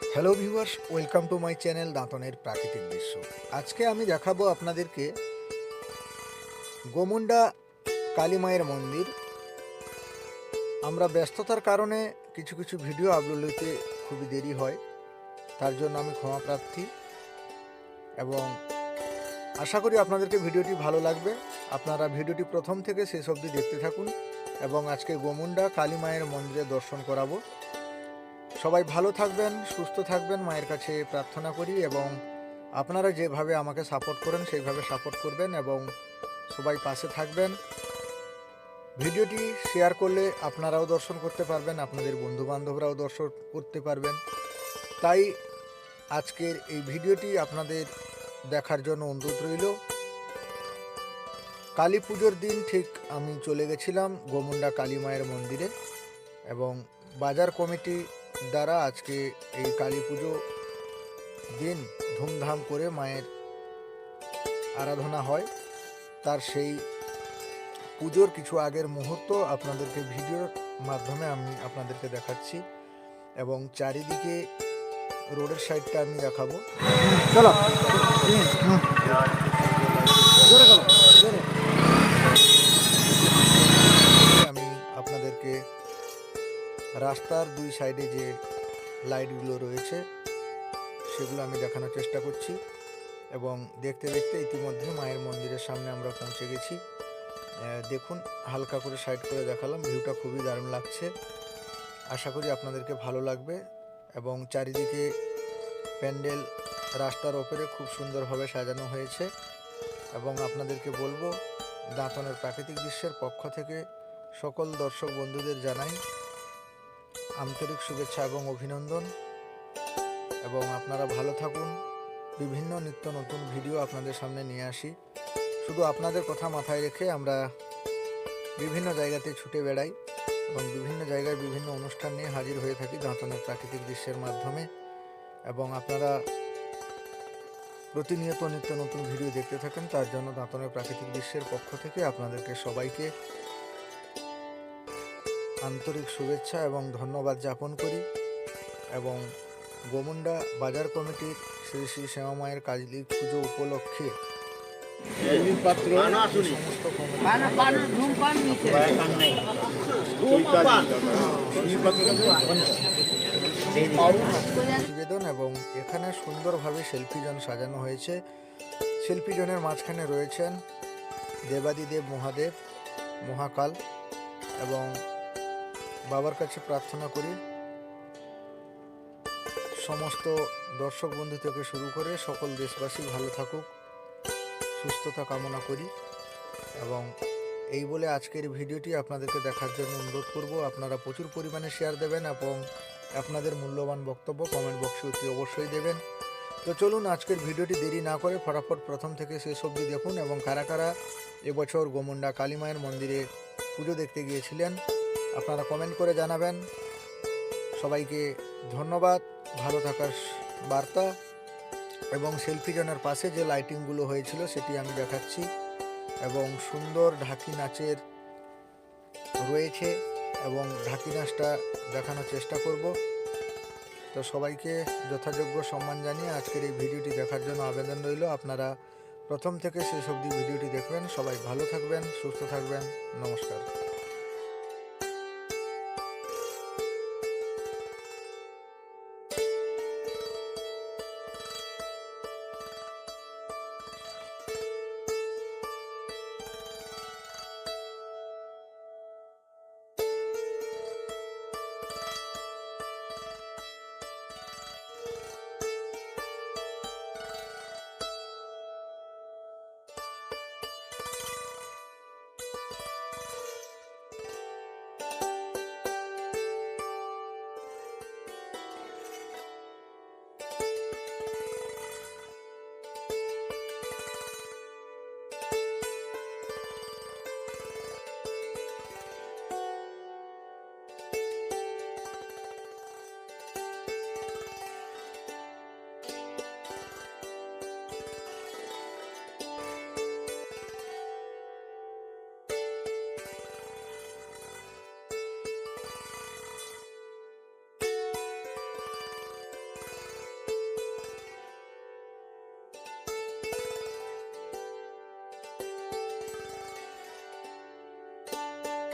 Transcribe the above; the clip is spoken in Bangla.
Hello viewers welcome to my channel দাঁতনের প্রাকৃতিক দৃশ্য আজকে আমি দেখাবো আপনাদেরকে গোমুন্ডা কালী মায়ের মন্দির আমরা ব্যস্ততার কারণে কিছু কিছু ভিডিও আপলোড হতে খুবই দেরি হয় তার জন্য আমি ক্ষমা প্রার্থী এবং আশা করি আপনাদেরকে ভিডিওটি ভালো লাগবে আপনারা ভিডিওটি প্রথম থেকে শেষ অবধি দেখতে থাকুন এবং আজকে গোমুন্ডা কালী মায়ের মন্দিরে দর্শন করাবো সবাই ভালো থাকবেন, সুস্থ থাকবেন, মায়ের কাছে প্রার্থনা করি এবং আপনারা যেভাবে আমাকে সাপোর্ট করেন, সেইভাবে সাপোর্ট করবেন এবং সবাই পাশে থাকবেন। ভিডিওটি শেয়ার করলে আপনারাও দর্শন করতে পারবেন, আপনাদের বন্ধু বান্ধবরাও দর্শন করতে পারবেন। তাই আজকের এই ভিডিওটি আপনাদের দেখার জন্য অনুরোধ রইল। কালী পুজোর দিন ঠিক আমি চলে গেছিলাম গোমুন্ডা কালী মায়ের মন্দিরে এবং বাজার কমিটি দ্বারা আজকে এই কালী পুজো দিন ধুমধাম করে মায়ের আরাধনা হয়। তার সেই পুজোর কিছু আগের মুহূর্ত আপনাদেরকে ভিডিওর মাধ্যমে আমি আপনাদেরকে দেখাচ্ছি এবং চারিদিকে রোডের সাইডটা আমি দেখাবো। চলো। আমি আপনাদেরকে রাস্তার দুই সাইডে যে লাইটগুলো রয়েছে, সেগুলো আমি দেখানোর চেষ্টা করছি এবং দেখতে দেখতে ইতিমধ্যে মায়ের মন্দিরের সামনে আমরা পৌঁছে গেছি। দেখুন, হালকা করে সাইড করে দেখালাম, ভিউটা খুবই দারুণ লাগছে। আশা করি আপনাদেরকে ভালো লাগবে এবং চারিদিকে প্যান্ডেল রাস্তার ওপরে খুব সুন্দরভাবে সাজানো হয়েছে এবং আপনাদেরকে বলব, দাঁতনের প্রাকৃতিক দৃশ্যের পক্ষ থেকে সকল দর্শক বন্ধুদের জানাই আন্তরিক শুভেচ্ছা এবং অভিনন্দন। এবং আপনারা ভালো থাকুন। বিভিন্ন নিত্য নতুন ভিডিও আপনাদের সামনে নিয়ে আসি। শুধু আপনাদের কথা মাথায় রেখে আমরা বিভিন্ন জায়গাতে ছুটে বেড়াই এবং বিভিন্ন জায়গায় বিভিন্ন অনুষ্ঠান নিয়ে হাজির হয়ে থাকি দাঁতনের প্রাকৃতিক দৃশ্যের মাধ্যমে। এবং আপনারা প্রতিনিয়ত নিত্য নতুন ভিডিও দেখতে থাকেন, তার জন্য দাঁতনের প্রাকৃতিক দৃশ্যের পক্ষ থেকে আপনাদেরকে সবাইকে আন্তরিক শুভেচ্ছা এবং ধন্যবাদ জ্ঞাপন করি। এবং গোমুন্ডা বাজার কমিটির শ্রী শ্রী শ্যামা মায়ের কাজলী পুজো উপলক্ষে পাত্র সমস্ত প্রতিবেদন এবং এখানে সুন্দরভাবে সেলফি জোন সাজানো হয়েছে। সেলফি জোনের মাঝখানে রয়েছেন দেবাদিদেব মহাদেব মহাকাল এবং বাবার কাছে প্রার্থনা করি। সমস্ত দর্শক বন্ধু থেকে শুরু করে সকল দেশবাসী ভালো থাকুক, সুস্থতা কামনা করি এবং এই বলে আজকের ভিডিওটি আপনাদেরকে দেখার জন্য অনুরোধ করব। আপনারা প্রচুর পরিমাণে শেয়ার দেবেন এবং আপনাদের মূল্যবান বক্তব্য কমেন্ট বক্সে অতি অবশ্যই দেবেন। তো চলুন আজকের ভিডিওটি দেরি না করে ফটাফট প্রথম থেকে শেষ অবধি দেখুন এবং কারা কারা এবছর গোমুন্ডা কালী মায়ের মন্দিরে পুজো দেখতে গিয়েছিলেন আপনারা কমেন্ট করে জানাবেন। সবাইকে ধন্যবাদ। ভালো থাকার বার্তা এবং সেলফি জোনের পাশে যে লাইটিংগুলো হয়েছিল সেটি আমি দেখাচ্ছি এবং সুন্দর ঢাকি নাচের রয়েছে এবং ঢাকি নাচটা দেখানোর চেষ্টা করব। তো সবাইকে যথাযোগ্য সম্মান জানিয়ে আজকের এই ভিডিওটি দেখার জন্য আবেদন রইল। আপনারা প্রথম থেকে শেষ অবধি ভিডিওটি দেখবেন। সবাই ভালো থাকবেন, সুস্থ থাকবেন। নমস্কার।